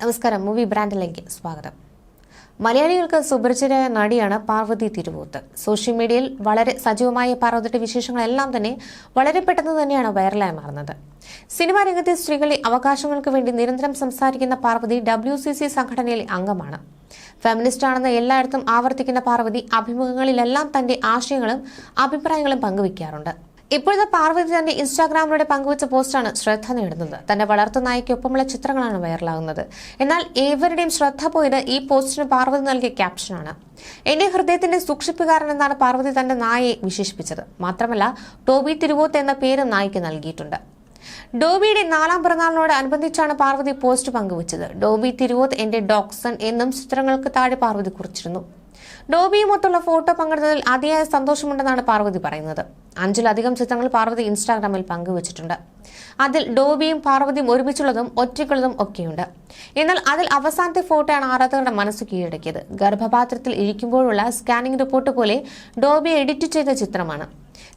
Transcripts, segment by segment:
നമസ്കാരം. മൂവി ബ്രാൻഡിലേക്ക് സ്വാഗതം. മലയാളികൾക്ക് സുപരിചിതരായ നടിയാണ് പാർവതി തിരുവോത്ത്. സോഷ്യൽ മീഡിയയിൽ വളരെ സജീവമായ പാർവതിയുടെ വിശേഷങ്ങളെല്ലാം തന്നെ വളരെ പെട്ടെന്ന് തന്നെയാണ് വൈറലായി മാറുന്നത്. സിനിമാ രംഗത്തെ സ്ത്രീകളുടെ അവകാശങ്ങൾക്ക് വേണ്ടി നിരന്തരം സംസാരിക്കുന്ന പാർവതി ഡബ്ല്യു സി സി സംഘടനയിലെ അംഗമാണ്. ഫെമിനിസ്റ്റ് ആണെന്ന് എല്ലായിടത്തും ആവർത്തിക്കുന്ന പാർവതി അഭിമുഖങ്ങളിലെല്ലാം തന്റെ ആശയങ്ങളും അഭിപ്രായങ്ങളും പങ്കുവയ്ക്കാറുണ്ട് ഇപ്പോഴത്തെ പാർവതി തന്റെ ഇൻസ്റ്റാഗ്രാമിലൂടെ പങ്കുവച്ച പോസ്റ്റാണ് ശ്രദ്ധ നേടുന്നത്. തന്റെ വളർത്തു നായിക്കൊപ്പമുള്ള ചിത്രങ്ങളാണ് വൈറലാകുന്നത്. എന്നാൽ ഏവരുടെയും ശ്രദ്ധ പോയത് ഈ പോസ്റ്റിന് പാർവതി നൽകിയ ക്യാപ്ഷനാണ്. എന്റെ ഹൃദയത്തിന്റെ സൂക്ഷിപ്പുകാരൻ എന്നാണ് പാർവതി തന്റെ നായയെ വിശേഷിപ്പിച്ചത്. മാത്രമല്ല ടോബി തിരുവോത്ത് എന്ന പേര് നായിക്ക് നൽകിയിട്ടുണ്ട്. ഡോബിയുടെ നാലാം പിറന്നാളിനോട് അനുബന്ധിച്ചാണ് പാർവതി പോസ്റ്റ് പങ്കുവച്ചത്. ഡോബി തിരുവോത്ത് എന്റെ ഡോക്സൺ എന്നും ചിത്രങ്ങൾക്ക് താഴെ പാർവതി കുറിച്ചിരുന്നു. ഡോബിയുമൊത്തുള്ള ഫോട്ടോ പങ്കിടുന്നതിൽ അതിയായ സന്തോഷമുണ്ടെന്നാണ് പാർവതി പറയുന്നത്. അഞ്ചിലധികം ചിത്രങ്ങൾ പാർവതി ഇൻസ്റ്റാഗ്രാമിൽ പങ്കുവച്ചിട്ടുണ്ട്. അതിൽ ഡോബിയും പാർവതിയും ഒരുമിച്ചുള്ളതും ഒറ്റയ്ക്കുള്ളതും ഒക്കെയുണ്ട്. എന്നാൽ അതിൽ അവസാനത്തെ ഫോട്ടോയാണ് ആരാധകരുടെ മനസ്സ് കീഴടക്കിയത്. ഗർഭപാത്രത്തിൽ ഇരിക്കുമ്പോഴുള്ള സ്കാനിംഗ് റിപ്പോർട്ട് പോലെ ഡോബി എഡിറ്റ് ചെയ്ത ചിത്രമാണ്.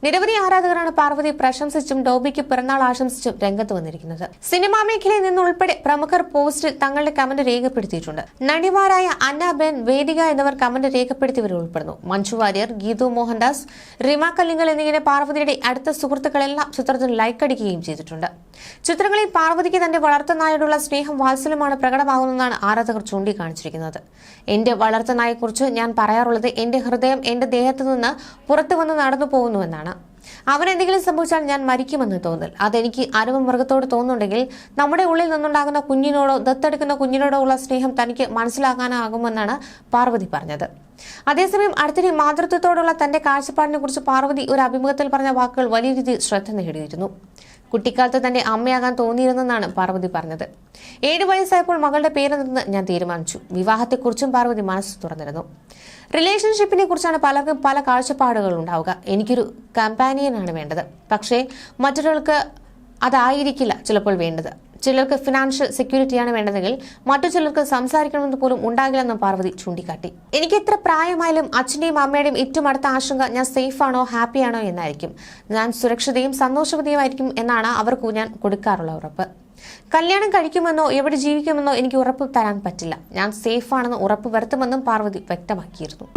നിരവധി ആരാധകരാണ് പാർവതി പ്രശംസിച്ചും ഡോബിക്ക് പിറന്നാൾ ആശംസിച്ചും രംഗത്ത് വന്നിരിക്കുന്നത്. സിനിമാ മേഖലയിൽ നിന്നുൾപ്പെടെ പ്രമുഖർ പോസ്റ്റിൽ തങ്ങളുടെ കമന്റ് രേഖപ്പെടുത്തിയിട്ടുണ്ട്. നടിമാരായ അന്ന വേദിക എന്നിവർ കമന്റ് രേഖപ്പെടുത്തിയവരിൽ ഉൾപ്പെടുന്നു. മഞ്ജു വാര്യർ ഗീതു മോഹൻദാസ് റിമ കല്ലിംഗൽ എന്നിങ്ങനെ പാർവതിയുടെ അടുത്ത സുഹൃത്തുക്കളെല്ലാം ചിത്രത്തിന് ലൈക്ക് അടിക്കുകയും ചെയ്തിട്ടുണ്ട്. ചിത്രങ്ങളിൽ പാർവതിക്ക് തന്റെ വളർത്തനായോടുള്ള സ്നേഹം വാത്സല്യമാണ് പ്രകടമാകുന്നതെന്നാണ് ആരാധകർ ചൂണ്ടിക്കാണിച്ചിരിക്കുന്നത്. എന്റെ വളർത്തനായെക്കുറിച്ച് ഞാൻ പറയാറുള്ളത് എന്റെ ഹൃദയം എന്റെ ദേഹത്തു നിന്ന് പുറത്തു വന്ന് നടന്നു പോകുന്നുവെന്നാണ് അവൻ എന്തെങ്കിലും സംഭവിച്ചാൽ ഞാൻ മരിക്കുമെന്ന് തോന്നൽ. അതെനിക്ക് അരുവ മൃഗത്തോട് തോന്നുന്നുണ്ടെങ്കിൽ നമ്മുടെ ഉള്ളിൽ നിന്നുണ്ടാകുന്ന കുഞ്ഞിനോടോ ദത്തെടുക്കുന്ന കുഞ്ഞിനോടോ ഉള്ള സ്നേഹം തനിക്ക് മനസ്സിലാക്കാനാകുമെന്നാണ് പാർവതി പറഞ്ഞത്. അതേസമയം അടുത്തിടെ മാതൃത്വത്തോടുള്ള തന്റെ കാഴ്ചപ്പാടിനെ കുറിച്ച് പാർവതി ഒരു അഭിമുഖത്തിൽ പറഞ്ഞ വാക്കുകൾ വലിയ രീതിയിൽ ശ്രദ്ധ നേടിയിരുന്നു. കുട്ടിക്കാലത്ത് തന്റെ അമ്മയാകാൻ തോന്നിയിരുന്നെന്നാണ് പാർവതി പറഞ്ഞത്. ഏഴു വയസ്സായപ്പോൾ മകളുടെ പേര് നിന്ന് ഞാൻ തീരുമാനിച്ചു. വിവാഹത്തെക്കുറിച്ചും പാർവതി മനസ്സ് തുറന്നിരുന്നു. റിലേഷൻഷിപ്പിനെ കുറിച്ചാണ് പലർക്കും പല കാഴ്ചപ്പാടുകൾ ഉണ്ടാവുക. എനിക്കൊരു കമ്പാനിയനാണ് വേണ്ടത്. പക്ഷേ മറ്റൊരാൾക്ക് അതായിരിക്കില്ല ചിലപ്പോൾ വേണ്ടത്. ചിലർക്ക് ഫിനാൻഷ്യൽ സെക്യൂരിറ്റിയാണ് വേണ്ടതെങ്കിൽ മറ്റു ചിലർക്ക് സംസാരിക്കണമെന്ന് പോലും ഉണ്ടാകില്ലെന്നും പാർവതി ചൂണ്ടിക്കാട്ടി. എനിക്ക് എത്ര പ്രായമായാലും അച്ഛന്റെയും അമ്മയുടെയും ഏറ്റവും അടുത്ത ആശങ്ക ഞാൻ സേഫ് ആണോ ഹാപ്പി ആണോ എന്നായിരിക്കും. ഞാൻ സുരക്ഷിതയും സന്തോഷവതിയുമായിരിക്കും എന്നാണ് അവർക്ക് ഞാൻ കൊടുക്കാറുള്ള ഉറപ്പ്. കല്യാണം കഴിക്കുമെന്നോ എവിടെ ജീവിക്കുമെന്നോ എനിക്ക് ഉറപ്പ് തരാൻ പറ്റില്ല. ഞാൻ സേഫ് ആണെന്ന് ഉറപ്പ് വരുത്തുമെന്നും പാർവതി വ്യക്തമാക്കിയിരുന്നു.